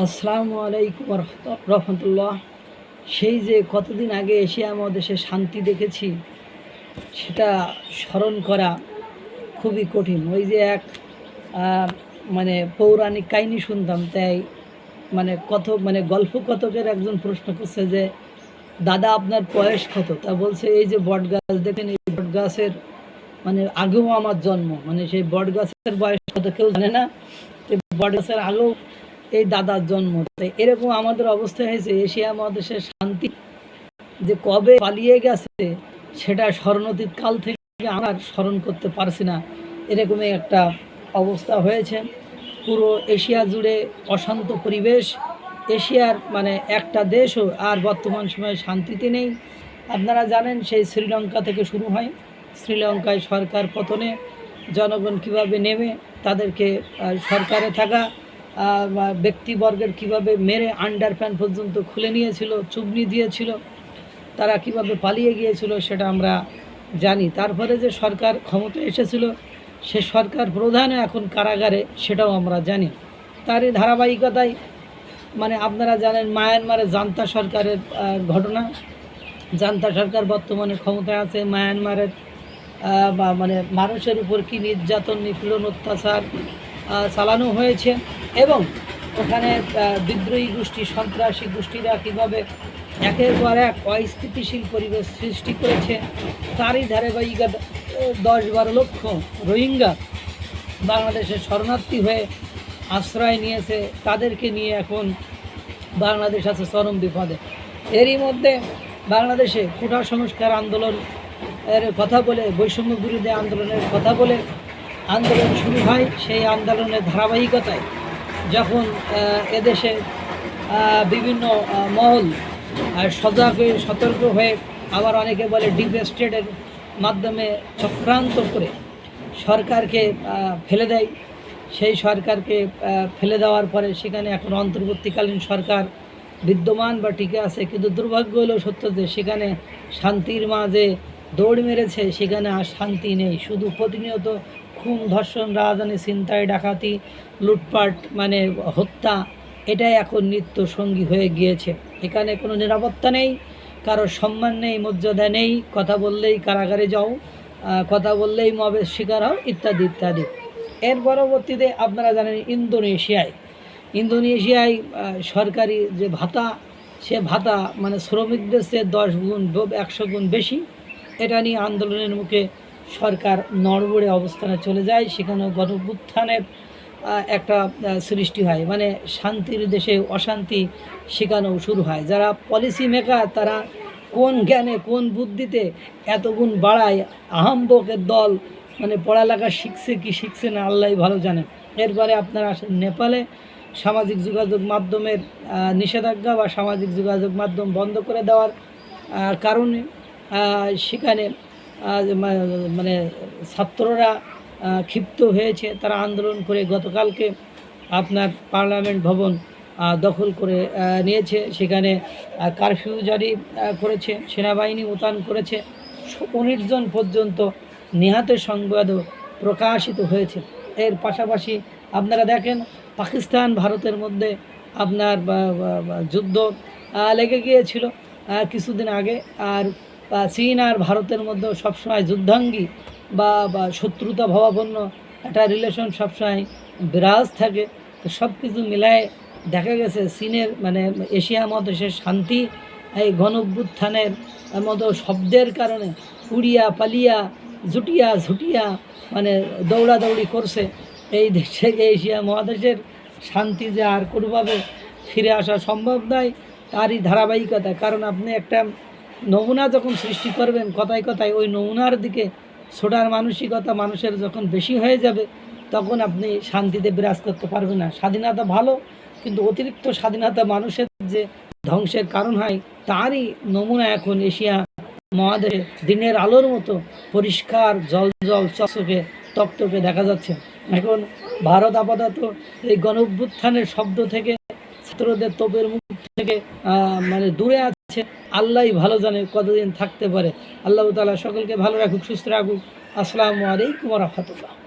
আসসালামু আলাইকুম রহমতুল্লাহ। সেই যে কতদিন আগে এশিয়া মহাদেশে শান্তি দেখেছি, সেটা স্মরণ করা খুবই কঠিন। ওই যে এক মানে পৌরাণিক কাহিনী শুনতাম, তাই মানে কত মানে গল্প কতকের একজন প্রশ্ন করছে যে, দাদা, আপনার বয়স কত? তা বলছে, এই যে বট গাছ দেখেন এই বট গাছের মানে আগেও আমার জন্ম মানে সেই বট গাছের বয়স কত, কেউ জানে না? বট গাছের আগেও এই দাদার জন্ম। এরকম আমাদের অবস্থা হয়েছে, এশিয়া মহাদেশের শান্তি যে কবে পালিয়ে গেছে, সেটা স্মরণতীত কাল থেকে আমরা স্মরণ করতে পারছি না। এরকমই একটা অবস্থা হয়েছে। পুরো এশিয়া জুড়ে অশান্ত পরিবেশ। এশিয়ার মানে একটা দেশও আর বর্তমান সময়ে শান্তিতে নেই। আপনারা জানেন, সেই শ্রীলঙ্কা থেকে শুরু হয়। শ্রীলঙ্কায় সরকার পতনে জনগণ কীভাবে নেমে, তাদেরকে সরকারে থাকা ব্যক্তিবর্গের কীভাবে মেরে আন্ডার প্যান্ট পর্যন্ত খুলে নিয়েছিল চুগনি দিয়েছিল, তারা কীভাবে পালিয়ে গিয়েছিল সেটা আমরা জানি। তারপরে যে সরকার ক্ষমতা এসেছিল, সে সরকার প্রধানও এখন কারাগারে, সেটাও আমরা জানি। তারই ধারাবাহিকতায় মানে আপনারা জানেন মায়ানমারে জান্তা সরকারের ঘটনা। জান্তা সরকার বর্তমানে ক্ষমতায় আছে মায়ানমারের মানে মানুষের উপর কি নির্যাতন, নিপীড়ন, অত্যাচার চালানো হয়েছে এবং ওখানে বিদ্রোহী গোষ্ঠী সন্ত্রাসী গোষ্ঠীরা কীভাবে একের পর এক অস্থিতিশীল পরিবেশ সৃষ্টি করেছে তারই ধারাবাহিকতা আহ, দশ বারো লক্ষ রোহিঙ্গা বাংলাদেশের শরণার্থী হয়ে আশ্রয় নিয়েছে তাদেরকে নিয়ে এখন বাংলাদেশ আছে চরম বিপদে। এরই মধ্যে বাংলাদেশে কোটা সংস্কার আন্দোলন এর কথা বলে বৈষম্য বিরোধী আন্দোলনের কথা বলে আন্দোলন শুরু হয় সেই আন্দোলনের ধারাবাহিকতায়, যখন এদেশে বিভিন্ন মহল সজাগ হয়ে, সতর্ক হয়ে আবার অনেকে বলে ডিপ স্টেটের মাধ্যমে চক্রান্ত করে সরকারকে ফেলে দেয়। সেই সরকারকে ফেলে দেওয়ার পরে সেখানে এখন অন্তর্বর্তীকালীন সরকার বিদ্যমান বা টিকে আছে। কিন্তু দুর্ভাগ্য হলো সত্য যে সেখানে শান্তির মাঝে দৌড় মেরেছে, সেখানে আর শান্তি নেই। শুধু প্রতিনিয়ত খুন ধর্ষণ, রাজধানী ছিনতাই, ডাকাতি, লুটপাট মানে হত্যা, এটাই এখন নিত্য সঙ্গী হয়ে গিয়েছে। এখানে কোনো নিরাপত্তা নেই কারোর সম্মান নেই, মর্যাদা নেই, কথা বললেই কারাগারে যাও কথা বললেই মবের শিকার হও, ইত্যাদি ইত্যাদি। এর পরবর্তীতে আপনারা জানেন ইন্দোনেশিয়ায়। ইন্দোনেশিয়ায় সরকারি যে ভাতা, সে ভাতা মানে শ্রমিকদের সে দশ গুণ, একশো গুণ বেশি। এটা নিয়ে আন্দোলনের মুখে সরকার নড়বড়ে অবস্থানে চলে যায় সেখানে গণভ্যুত্থানের একটা সৃষ্টি হয়। মানে শান্তির দেশে অশান্তি শেখানো শুরু হয়। যারা পলিসি মেকার তারা কোন জ্ঞানে, কোন বুদ্ধিতে এত গুণ বাড়ায়, আহম্বকের দল মানে পড়ালেখা শিখছে কি শিখছে না, আল্লাহ ভালো জানেন। এরপরে আপনারা আসেন নেপালে, সামাজিক যোগাযোগ মাধ্যমের নিষেধাজ্ঞা বা সামাজিক যোগাযোগ মাধ্যম বন্ধ করে দেওয়ার কারণে সেখানে মানে ছাত্ররা ক্ষিপ্ত হয়েছে। তারা আন্দোলন করে গতকালকে আপনার পার্লামেন্ট ভবন দখল করে নিয়েছে। সেখানে কারফিউ জারি করেছে, সেনাবাহিনী মোতায়েন করেছে। উনিশ জন পর্যন্ত নিহতের সংবাদও প্রকাশিত হয়েছে। এর পাশাপাশি আপনারা দেখেন, পাকিস্তান, ভারতের মধ্যে আপনার যুদ্ধ লেগে গিয়েছিল কিছুদিন আগে। আর আহ, চীন আর ভারতের মধ্যে সবসময় যুদ্ধাঙ্গী বা বা শত্রুতা ভাবাপন্ন একটা রিলেশন সবসময় বিরাজ থাকে। তো সব কিছু মিলায় দেখা গেছে চীনের মানে এশিয়া মহাদেশের শান্তি এই গণ অভ্যুত্থানের মতো শব্দের কারণে উড়িয়া পালিয়া জুটিয়া ঝুটিয়া মানে দৌড়াদৌড়ি করছে এই দেশে এশিয়া মহাদেশের শান্তি যে আর কোনোভাবে ফিরে আসা সম্ভব নয় তারই ধারাবাহিকতা। কারণ আপনি একটা নমুনা যখন সৃষ্টি করবেন, কথায় কথায় ওই নমুনার দিকে ছোটার মানসিকতা মানুষের যখন বেশি হয়ে যাবে, তখন আপনি শান্তিতে বিরাজ করতে পারবেন না। স্বাধীনতা ভালো, কিন্তু অতিরিক্ত স্বাধীনতা মানুষের যে ধ্বংসের কারণ হয়, তারই নমুনা এখন এশিয়া মহাদেশে দিনের আলোর মতো পরিষ্কার জল জল চকচকে তকতকে দেখা যাচ্ছে। এখন ভারত আপাতত এই গণ শব্দ থেকে ছাত্রদের তোপের মুখ থেকে মানে দূরে আছে। আল্লাহ ভালো জানে কতদিন থাকতে পারে। আল্লাহ তালা সকলকে ভালো রাখুক, সুস্থ রাখুক। আসসালামু আলাইকুম রহমতুল্লাহ।